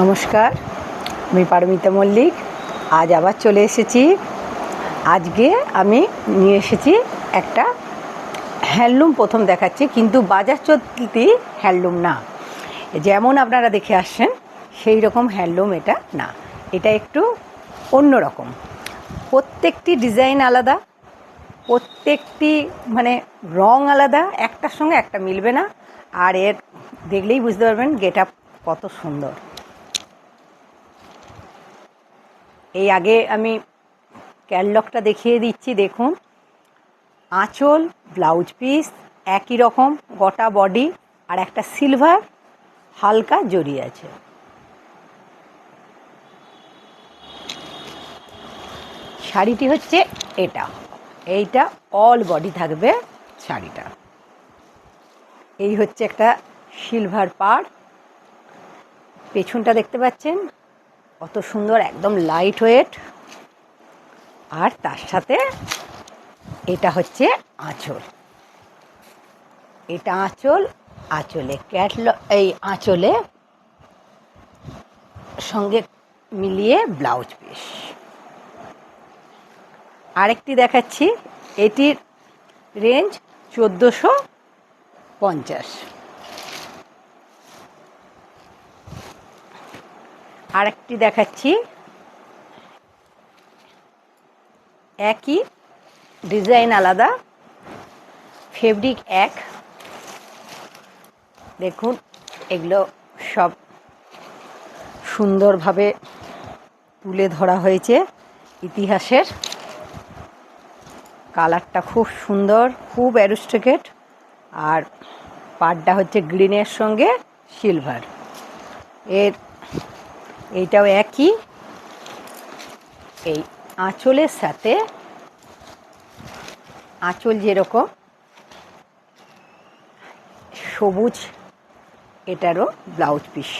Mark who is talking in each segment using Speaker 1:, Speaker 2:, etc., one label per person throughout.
Speaker 1: নমস্কার, আমি পারমিতা মল্লিক। আজ আবার চলে এসেছি। আজকে আমি নিয়ে এসেছি একটা হ্যান্ডলুম প্রথম দেখাচ্ছি, কিন্তু বাজার চলতি হ্যান্ডলুম না। যেমন আপনারা দেখে আসছেন, সেই রকম হ্যান্ডলুম এটা না। এটা একটু অন্য রকম। প্রত্যেকটি ডিজাইন আলাদা, প্রত্যেকটি মানে রং আলাদা, একটার সঙ্গে একটা মিলবে না। আর এর দেখলেই বুঝতে পারবেন গেট আপ কত সুন্দর। এই আগে আমি ক্যাটলগটা দেখিয়ে দিচ্ছি, দেখুন। আঁচল, ব্লাউজ পিস, একই রকম, গোটা বডি আর একটা সিলভার, হালকা জড়ি আছে। শাড়িটি হচ্ছে এটা। এইটা অল বডি থাকবে শাড়িটা। এই হচ্ছে একটা সিলভার পাড়। পেছনটা দেখতে পাচ্ছেন? কত সুন্দর, একদম লাইট ওয়েট আর তার সাথে এটা হচ্ছে আঁচল। এটা আঁচল, আঁচলে ক্যাটল, এই আঁচলে সঙ্গে মিলিয়ে ব্লাউজ পিস। আরেকটি দেখাচ্ছি, এটির রেঞ্জ চোদ্দোশো পঞ্চাশ। আরেকটি দেখাচ্ছি। একই ডিজাইন আলাদা, ফেব্রিক এক। দেখুন, এগুলো সব সুন্দরভাবে তুলে ধরা হয়েছে ইতিহাসের। কালারটা খুব সুন্দর, খুব অ্যারোস্টিকেট আর পাড়টা হচ্ছে গ্রিনের সঙ্গে সিলভার। এর এইটাও একই। এই আঁচলের সাথে আঁচল যেরকম, সবুজ, এটারও ব্লাউজ পিস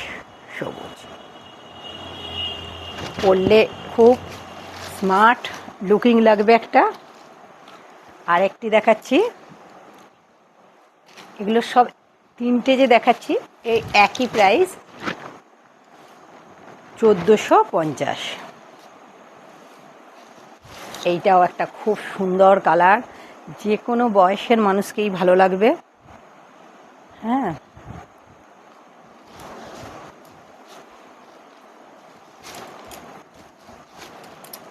Speaker 1: সবুজ। পরলে খুব স্মার্ট লুকিং লাগবে একটা। আরেকটি দেখাচ্ছি। এগুলো সব তিনটে যে দেখাচ্ছি, এই একই প্রাইস। চোদ্দোশো পঞ্চাশ। এইটাও একটা খুব সুন্দর কালার। যে কোনো বয়সের মানুষকেই ভালো লাগবে। হ্যাঁ।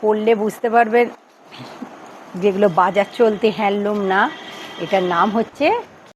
Speaker 1: পড়লে বুঝতে পারবেন, যেগুলো বাজার চলতি হ্যান্ডলুম না, এটার নাম হচ্ছে